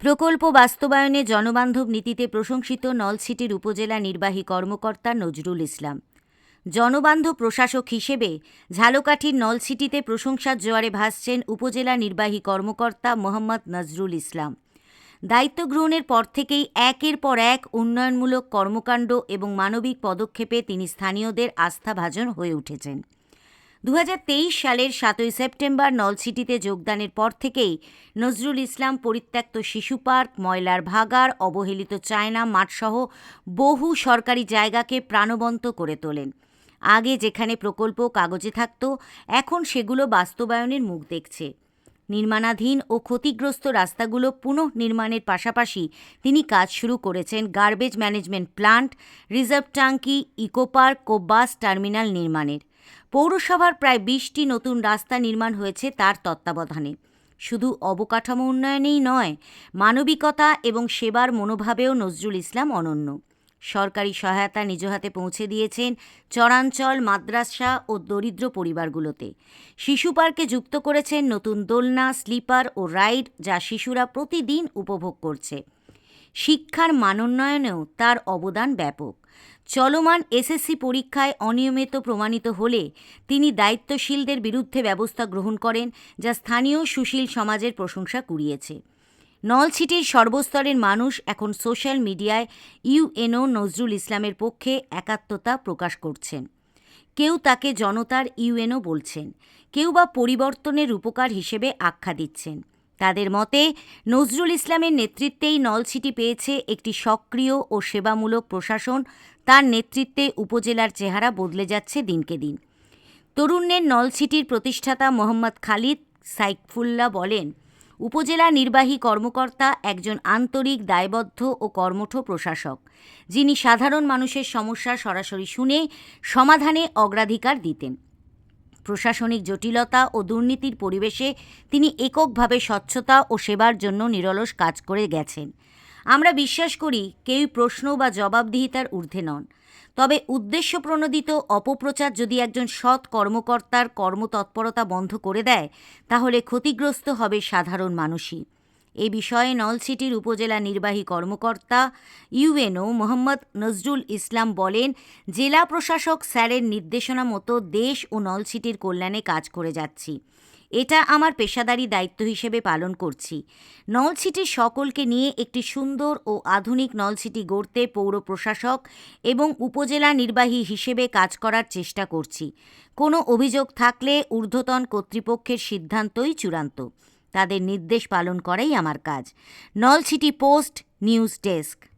প্রকল্প বাস্তবায়নে জনবান্ধব নীতিতে প্রশংসিত নলছিটির উপজেলা নির্বাহী কর্মকর্তা নজরুল ইসলাম। জনবান্ধব প্রশাসক হিসেবে ঝালকাঠির নলছিটিতে প্রশংসার জোয়ারে ভাসছেন উপজেলা নির্বাহী কর্মকর্তা মোহাম্মদ নজরুল ইসলাম। দায়িত্ব গ্রহণের পর থেকেই একের পর এক উন্নয়নমূলক কর্মকাণ্ড এবং মানবিক পদক্ষেপে তিনি স্থানীয়দের আস্থাভাজন হয়ে উঠেছেন। দু হাজার তেইশ সালের সাতই সেপ্টেম্বর নলসিটিতে যোগদানের পর থেকেই নজরুল ইসলাম পরিত্যক্ত শিশু পার্ক, ময়লার ভাগার অবহেলিত চায়না মাঠসহ বহু সরকারি জায়গাকে প্রাণবন্ত করে তোলেন। আগে যেখানে প্রকল্প কাগজে থাকত, এখন সেগুলো বাস্তবায়নের মুখ দেখছে। নির্মাণাধীন ও ক্ষতিগ্রস্ত রাস্তাগুলো পুনঃ নির্মাণের পাশাপাশি তিনি কাজ শুরু করেছেন গার্বেজ ম্যানেজমেন্ট প্লান্ট রিজার্ভ ট্যাঙ্কি ইকোপার্ক ও বাস টার্মিনাল নির্মাণের। পৌরসভার প্রায় বিশটি নতুন রাস্তা নির্মাণ হয়েছে তার তত্ত্বাবধানে। শুধু অবকাঠামো উন্নয়নেই নয়, মানবিকতা এবং সেবার মনোভাবেও নজরুল ইসলাম অনন্য। সরকারি সহায়তা নিজ হাতে পৌঁছে দিয়েছেন চরাঞ্চল, মাদ্রাসা ও দরিদ্র পরিবারগুলোতে। শিশু পার্কে যুক্ত করেছেন নতুন দোলনা, স্লিপার ও রাইড যা শিশুরা প্রতিদিন উপভোগ করছে। শিক্ষার মানোন্নয়নেও তার অবদান ব্যাপক। চলমান এসএসসি পরীক্ষায় অনিয়মিত প্রমাণিত হলে তিনি দায়িত্বশীলদের বিরুদ্ধে ব্যবস্থা গ্রহণ করেন, যা স্থানীয় সুশীল সমাজের প্রশংসা কুড়িয়েছে। নলছিটির সর্বস্তরের মানুষ এখন সোশ্যাল মিডিয়ায় ইউএনও নজরুল ইসলামের পক্ষে একাত্মতা প্রকাশ করছেন। কেউ তাকে জনতার ইউএনও বলছেন, কেউ বা পরিবর্তনের রূপকার হিসেবে আখ্যা দিচ্ছেন। তাদের মতে, নজরুল ইসলামের নেতৃত্বেই নলছিটি পেয়েছে একটি সক্রিয় ও সেবামূলক প্রশাসন। তার নেতৃত্বে উপজেলার চেহারা বদলে যাচ্ছে দিনকে দিন। তরুণের নলছিটির প্রতিষ্ঠাতা মোহাম্মদ খালিদ সাইফুল্লাহ বলেন, উপজেলা নির্বাহী কর্মকর্তা একজন আন্তরিক, দায়বদ্ধ ও কর্মঠ প্রশাসক। যিনি সাধারণ মানুষের সমস্যা সরাসরি শুনে সমাধানে অগ্রাধিকার দিতেন। প্রশাসনিক জটিলতা ও দুর্নীতির পরিবেশে তিনি এককভাবে স্বচ্ছতা ও সেবার জন্য নিরলস কাজ করে গেছেন। আমরা বিশ্বাস করি কেউই প্রশ্ন বা জবাবদিহিতার ঊর্ধ্বে নন। তবে উদ্দেশ্য প্রণোদিত অপপ্রচার যদি একজন সৎ কর্মকর্তার কর্মতৎপরতা বন্ধ করে দেয়, তাহলে ক্ষতিগ্রস্ত হবে সাধারণ মানুষই। এ বিষয়ে নলছিটির উপজেলা নির্বাহী কর্মকর্তা ইউএনও মোহাম্মদ নজরুল ইসলাম বলেন, জেলা প্রশাসক স্যারের নির্দেশনা মতো দেশ ও নলছিটির কল্যাণে কাজ করে যাচ্ছি। এটা আমার পেশাদারি দায়িত্ব হিসেবে পালন করছি। নলছিটির সকলকে নিয়ে একটি সুন্দর ও আধুনিক নলছিটি গড়তে পৌর প্রশাসক এবং উপজেলা নির্বাহী হিসেবে কাজ করার চেষ্টা করছি। কোনো অভিযোগ থাকলে ঊর্ধ্বতন কর্তৃপক্ষের সিদ্ধান্তই চূড়ান্ত। তাদের নির্দেশ পালন করাই আমার কাজ। Nalchity post news desk.